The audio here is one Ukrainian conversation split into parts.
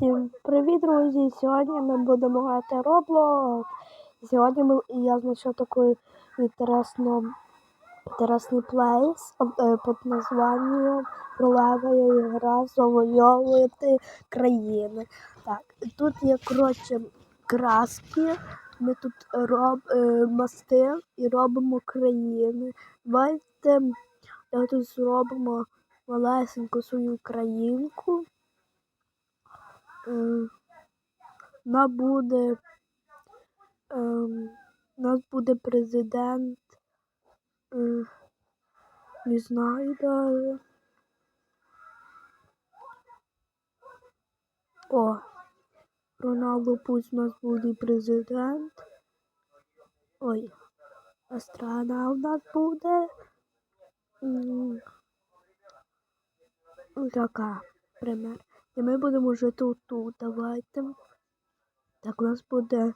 Всім привіт, друзі! Сьогодні ми будемо грати Roblox. Сьогодні ми, я знайшов такий інтересний плейс е, під названням Пролеває гра завойовувати країни. Так, тут є коротше краски. Ми тут роб, е, масти і робимо країни. Давайте тут зробимо малесеньку свою країнку. Е, буде. е, нас буде президент. е, Не знаю даже. О, Роналдо пусть у нас буде президент. Ой, а страна у нас буде. Така, пример. І ми будемо жити тут. Давайте. Так, у нас буде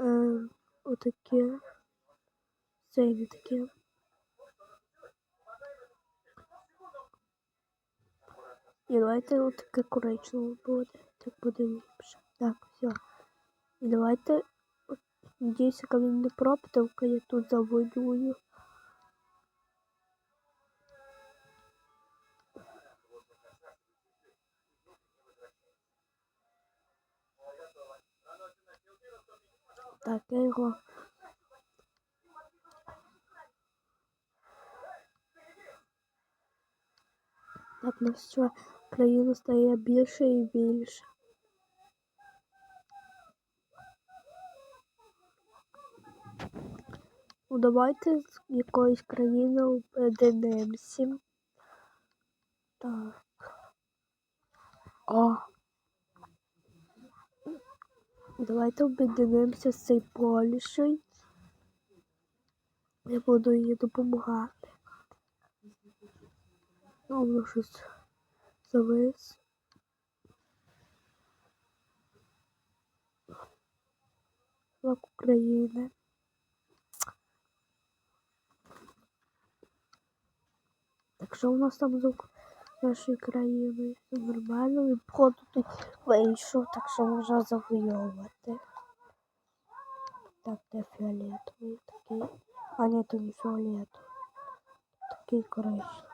е, отаке. Це не таке. І давайте отаке коричневе буде. Так буде ліпше. Так, все. І давайте. Надіюся, коли не проптавка, я тут завоюю. Так, я його. Так, на що країна стає більше і більше. Ну, давайте з якоїсь країни об'єднаємося. Так. О. Давайте об'єднаємося з цією Польщею. Я буду їй допомагати. Ну, воно щось завис. Флаг України. Так що у нас там з Ук- нашої країни? Нормально. Він вийшов, так що можна завойовувати. Так, де фіолетовий такий. А ні, то не фіолетовий. Такий коричневий.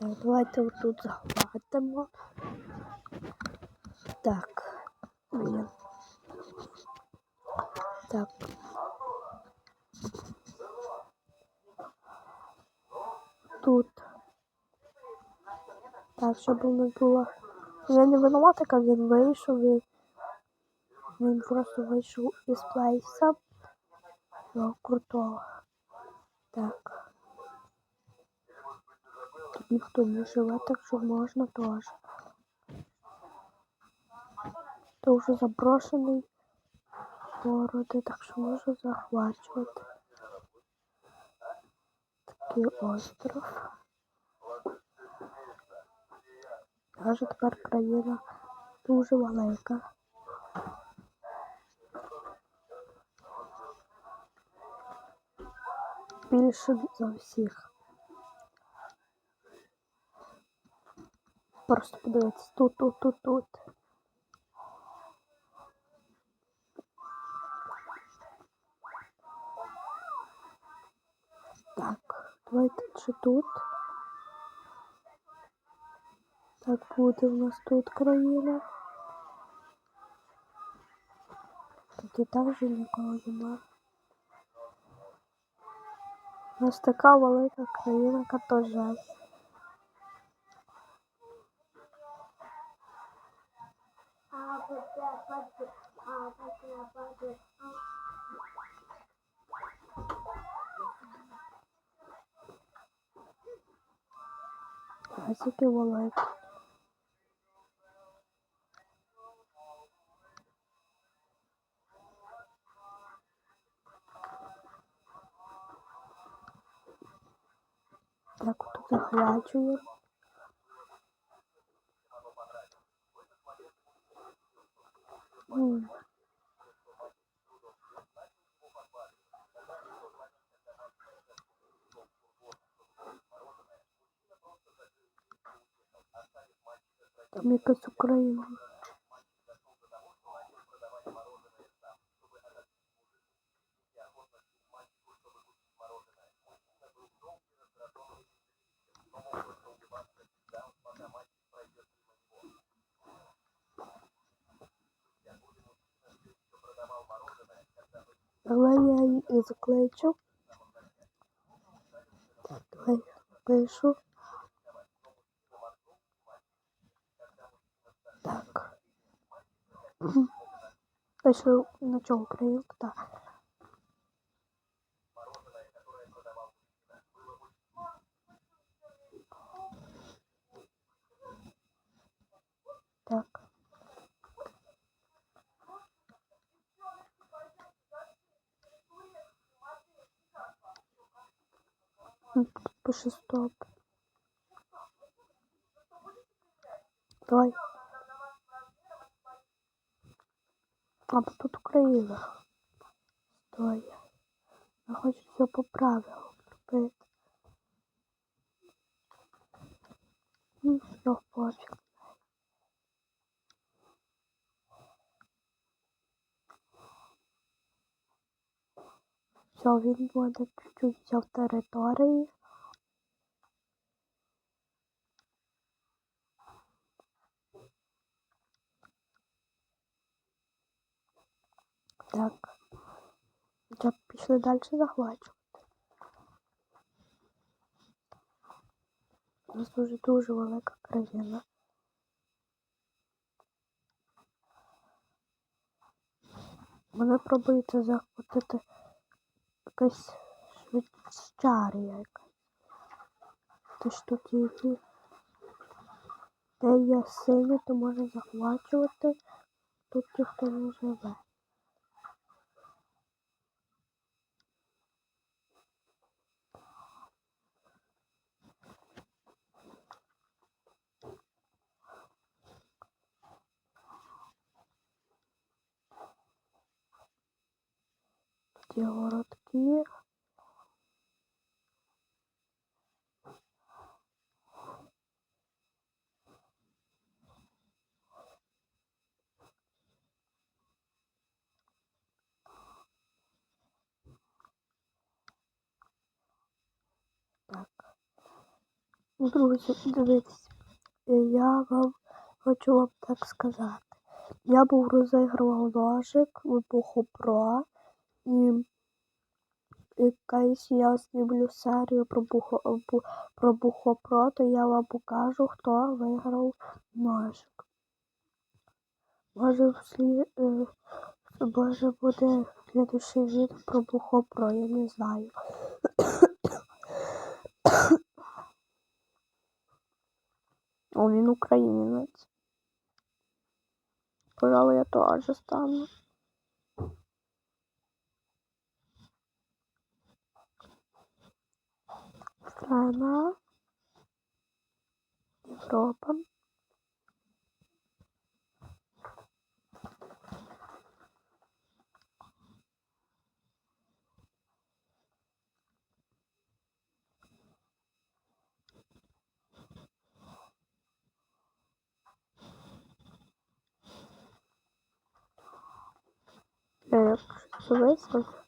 Так, давайте отут захватимо. Так. Блін. Так. Тут. Так, щоб нас було. Я не винувата, як він вийшов і він просто вийшов із плейса. Його крутого. Так. Тут ніхто не живе, так що можна теж. Це вже заброшений городи, так що можна захвачувати. Такий остров. Каже, тепер країна дуже велика. Більше за всіх. Просто подивитися тут, тут, тут, тут. Так, давайте чи тут. Так буде у нас тут країна. Тут і так же нікого нема. У нас така велика країна, яка то жесть. Гасики далеко тут захляджує. Там якась Україна. Давай я її закличу. Так, давай пишу. Так. Пишу на чому українка, так. Так. Пиши стоп. Давай. А тут Україна. Стой. Я хочу все по правилам. Ну, все, пофіг. Все, він буде чуть-чуть взяв території. Так. Вже пішли далі захвачувати. У нас дуже дуже велика країна. Мене пробується захватити якась Швейцарія якась. Тож є ті, де є сині, то можна захвачувати. Тут ніхто не живе. Тут є Так. Друзі, дивіться, я вам хочу вам так сказати. Я був розігрував ложик вибуху Про і якась я знімлю серію про Бухо, Бу- про Бухо Про, то я вам покажу, хто виграв ножик. Може, в слі... е, може буде слідуючий відео про Бухо Про, я не знаю. О, він українець. Пожалуй, я теж стану. Страна. Європа. Як щось вислав.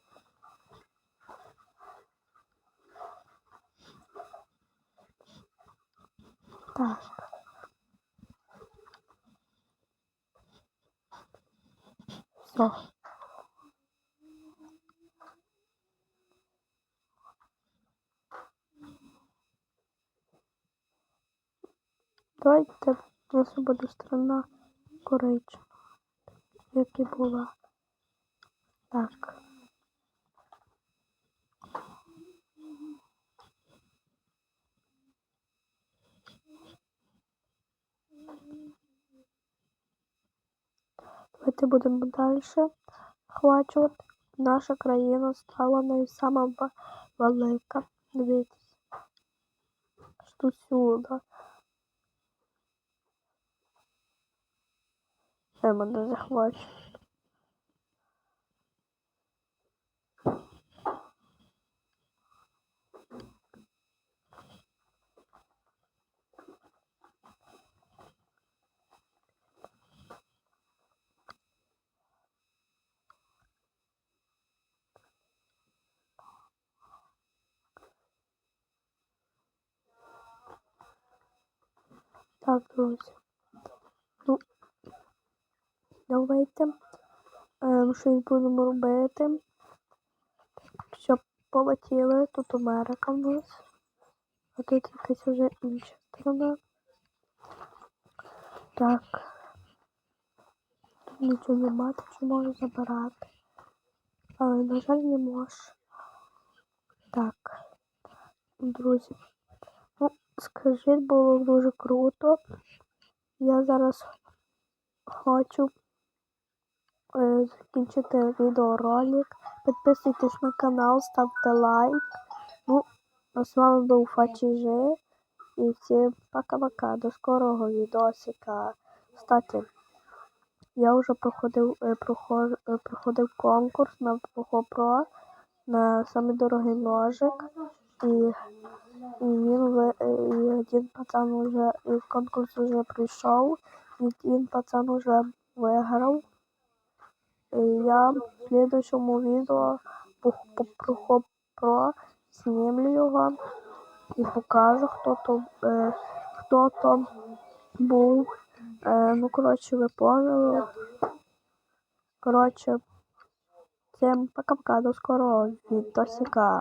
Так. Все. Давайте у нас буде страна коричнева, як і була. Так. Давайте будемо далі охвачувати. Наша країна стала найсама велика. Дивіться. Що сюди. Де мене захвачують. Так, друзі. Ну, давайте ем, щось будемо робити. Щоб полетіли. Тут Америка в нас. А тут якась вже інша страна. Так. Тут нічого нема, що можу забирати. Але, на жаль, не можу. Так. Друзі. Скажіть, було дуже круто. Я зараз хочу е, закінчити відеоролик. Підписуйтесь на канал, ставте лайк. Ну, а з вами був Фачіжи. І всім пока-пока. До скорого відосика. Кстати, я вже проходив, е, прохож, е, проходив конкурс на GoPro на самий дорогий ножик. І, і він і один пацан уже і конкурс вже прийшов, і один пацан уже виграв. І я в по, по, про GoPro знімлю його і покажу, хто то, е, хто то був. Е, ну, коротше, ви поняли. Коротше, всім пока-пока, до скорого відосика.